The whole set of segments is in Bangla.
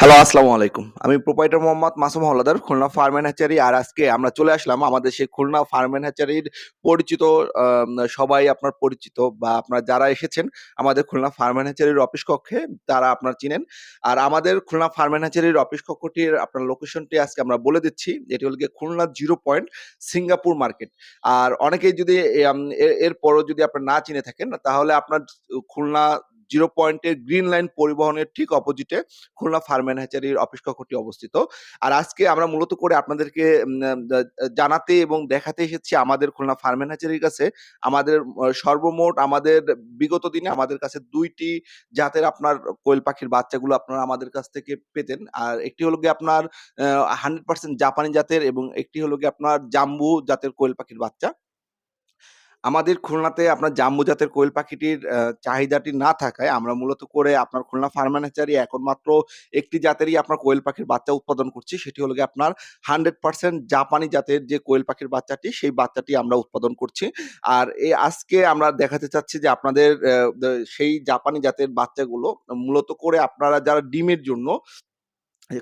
হ্যালো আসসালামু আলাইকুম। আমি proprietor Mohammad Masum Howlader Khulna farm hatchery, আর আজকে আমরা চলে আসলাম আমাদের সেই খুলনা ফার্ম হ্যাচারির পরিচিত সবাই আপনার পরিচিত বা আপনার যারা এসেছেন আমাদের খুলনা ফার্ম হ্যাচারির অফিস কক্ষে, তারা আপনার চিনেন। আর আমাদের খুলনা ফার্ম হ্যাচারির অফিস কক্ষটির আপনার লোকেশনটি আজকে আমরা বলে দিচ্ছি এটি হল গিয়ে Khulna zero point Singapore market. আর অনেকেই যদি এর এরপরও যদি আপনার না চিনে থাকেন, তাহলে আপনার খুলনা জিরো পয়েন্টের গ্রিন লাইন পরিবহনের ঠিক অপোজিটে খুলনা ফার্ম অ্যান্ড হ্যাচারির অফিস কক্ষটি অবস্থিত। আর আজকে আমরা মূলত করে আপনাদেরকে জানাতে এবং দেখাতে এসেছি আমাদের খুলনা ফার্ম অ্যান্ড হ্যাচারির কাছে আমাদের সর্বমোট আমাদের বিগত দিনে আমাদের কাছে দুইটি জাতের আপনার কোয়েল পাখির বাচ্চাগুলো আপনারা আমাদের কাছ থেকে পেতেন। আর একটি হলো গিয়ে আপনার হান্ড্রেড পার্সেন্ট জাপানি জাতের এবং একটি হলো গিয়ে আপনার জাম্বু জাতের কোয়েল পাখির বাচ্চা। আমাদের খুলনাতে আপনার জাম্বু জাতের কোয়েল পাখিটির চাহিদাটি না থাকায় আমরা মূলত করে আপনার খুলনা ফার্ম অ্যান্ড এখন মাত্র একটি জাতেরই আপনার কোয়েল পাখির বাচ্চা উৎপাদন করছি। সেটি হলো আপনার 100% জাপানি জাতের যে কোয়েল পাখির বাচ্চাটি, সেই বাচ্চাটি আমরা উৎপাদন করছি। আর এ আজকে আমরা দেখাতে চাচ্ছি যে আপনাদের সেই জাপানি জাতের বাচ্চাগুলো মূলত করে আপনারা যারা ডিমের জন্য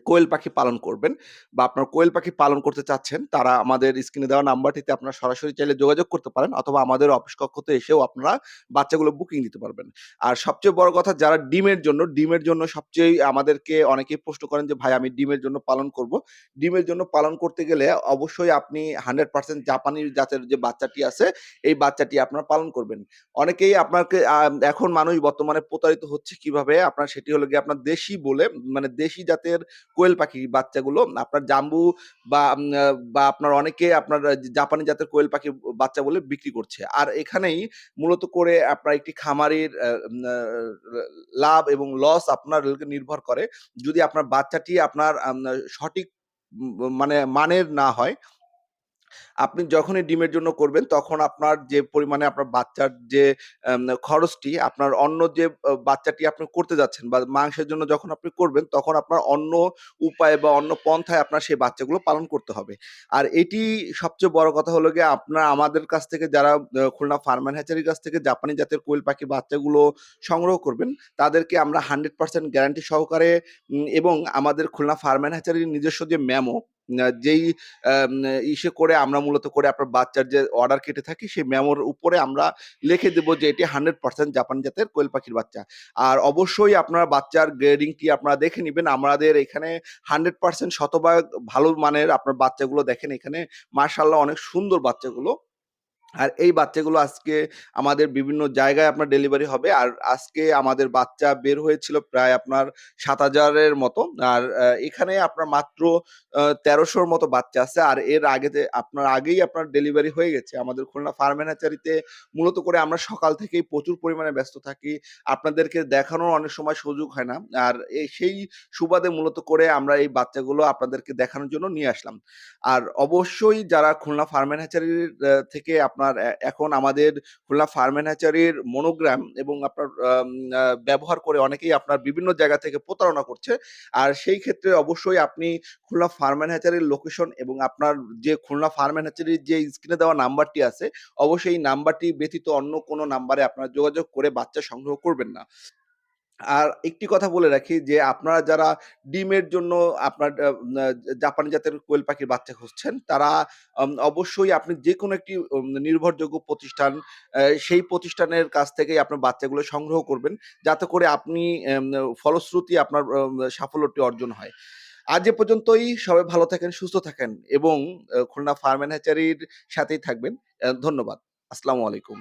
কোয়েল পাখি পালন করবেন বা আপনার কোয়েল পাখি পালন করতে চাচ্ছেন, তারা আমাদের স্ক্রিনে দেওয়া নাম্বারটিতে আপনারা সরাসরি চাইলে যোগাযোগ করতে পারেন অথবা আমাদের অফিস কক্ষতে এসেও আপনারা বাচ্চাগুলো বুকিং দিতে পারবেন। আর সবচেয়ে বড় কথা যারা ডিমের জন্য, ডিমের জন্য সবচেয়ে আমাদেরকে অনেকেই প্রশ্ন করেন যে, "ভাই আমি ডিমের জন্য পালন করব।" ডিমের জন্য পালন করতে গেলে অবশ্যই আপনি 100% জাপানি জাতের যে বাচ্চাটি আছে, এই বাচ্চাটি আপনারা পালন করবেন। অনেকেই আপনাকে এখন মানুষ বর্তমানে প্রতারিত হচ্ছে কীভাবে? আপনার সেটি হলো গিয়ে আপনার দেশি বলে মানে দেশি জাতের কোয়েল পাখি বাচ্চাগুলো, আপনার জাম্বু বা বা আপনার অনেকে আপনার জাপানি জাতের কোয়েল পাখি বাচ্চা বলে বিক্রি করছে। আর এখানেই মূলত করে আপনার একটি খামারির লাভ এবং লস আপনার নির্ভর করে। যদি আপনার বাচ্চাটি আপনার সঠিক মানে মানের না হয় আপনি যখনই ডিমের জন্য করবেন, তখন আপনার যে পরিমাণে আপনার বাচ্চার যে খরচটি আপনার অন্য যে বাচ্চাটি আপনি করতে যাচ্ছেন বা মাংসের জন্য যখন আপনি করবেন, তখন আপনার অন্য উপায়ে বা অন্য পন্থায় আপনার সেই বাচ্চাগুলো পালন করতে হবে। আর এটি সবচেয়ে বড় কথা হলো গিয়ে আপনার আমাদের কাছ থেকে যারা খুলনা ফার্ম অ্যান্ড হ্যাচারির কাছ থেকে জাপানি জাতের কোয়েল পাখি বাচ্চাগুলো সংগ্রহ করবেন, তাদেরকে আমরা 100% গ্যারান্টি সহকারে এবং আমাদের খুলনা ফার্ম অ্যান্ড হ্যাচারির নিজস্ব যে আ যেই ইসে করে আমরা মূলত করে আপনার বাচ্চার যে অর্ডার কেটে থাকি, সেই মেমোর উপরে আমরা লিখে দেবো যে এটি 100% জাপান জাতের কোয়েল পাখির বাচ্চা। আর অবশ্যই আপনার বাচ্চার গ্রেডিংটি আপনারা দেখে নেবেন আমাদের এখানে 100% শতভাগ ভালো মানের আপনার বাচ্চাগুলো দেখেন এখানে মার্শাল্লাহ অনেক সুন্দর বাচ্চাগুলো। আর এই বাচ্চাগুলো আজকে আমাদের বিভিন্ন জায়গায় আপনার ডেলিভারি হবে। আর আজকে আমাদের বাচ্চা বের হয়েছিল প্রায় আপনার সাত হাজারের মতো। আর এখানে আপনার মাত্র তেরোশোর মতো বাচ্চা আছে। আর এর আগেতে আপনার আগেই আপনার ডেলিভারি হয়ে গেছে। আমাদের খুলনা ফার্ম অ্যান্ড হ্যাচারিতে মূলত করে আমরা সকাল থেকেই প্রচুর পরিমাণে ব্যস্ত থাকি। আপনাদেরকে দেখানোর অনেক সময় সুযোগ হয় না। আর সেই সুবাদে মূলত করে আমরা এই বাচ্চাগুলো আপনাদেরকে দেখানোর জন্য নিয়ে আসলাম। আর অবশ্যই যারা খুলনা ফার্ম থেকে আপনার এ এখন আমাদের খুলনা ফার্ম হ্যাচারির মনোগ্রাম এবং আপনার ব্যবহার করে অনেকেই আপনার বিভিন্ন জায়গা থেকে প্রতারণা করছে। আর সেই ক্ষেত্রে অবশ্যই আপনি খুলনা ফার্ম হ্যাচারির লোকেশন এবং আপনার যে খুলনা ফার্ম হ্যাচারির যে স্ক্রিনে দেওয়া নাম্বারটি আছে, অবশ্যই নাম্বারটি ব্যতীত অন্য কোনো নাম্বারে আপনার যোগাযোগ করে বাচ্চা সংগ্রহ করবেন না। আর একটি কথা বলে রাখি যে আপনারা যারা ডিমের জন্য আপনার জাপানি জাতের কোয়েল পাখির বাচ্চা খুঁজছেন, তারা অবশ্যই আপনি যেকোনো একটি নির্ভরযোগ্য প্রতিষ্ঠান সেই প্রতিষ্ঠানের কাছ থেকেই আপনার বাচ্চাগুলো সংগ্রহ করবেন। যাতে করে আপনি ফলশ্রুতি আপনার সাফল্যটি অর্জন হয়। আজ এ পর্যন্তই। সবাই ভালো থাকেন, সুস্থ থাকেন এবং খুলনা ফার্ম অ্যান্ড হ্যাচারির সাথেই থাকবেন। ধন্যবাদ। আসসালামু আলাইকুম।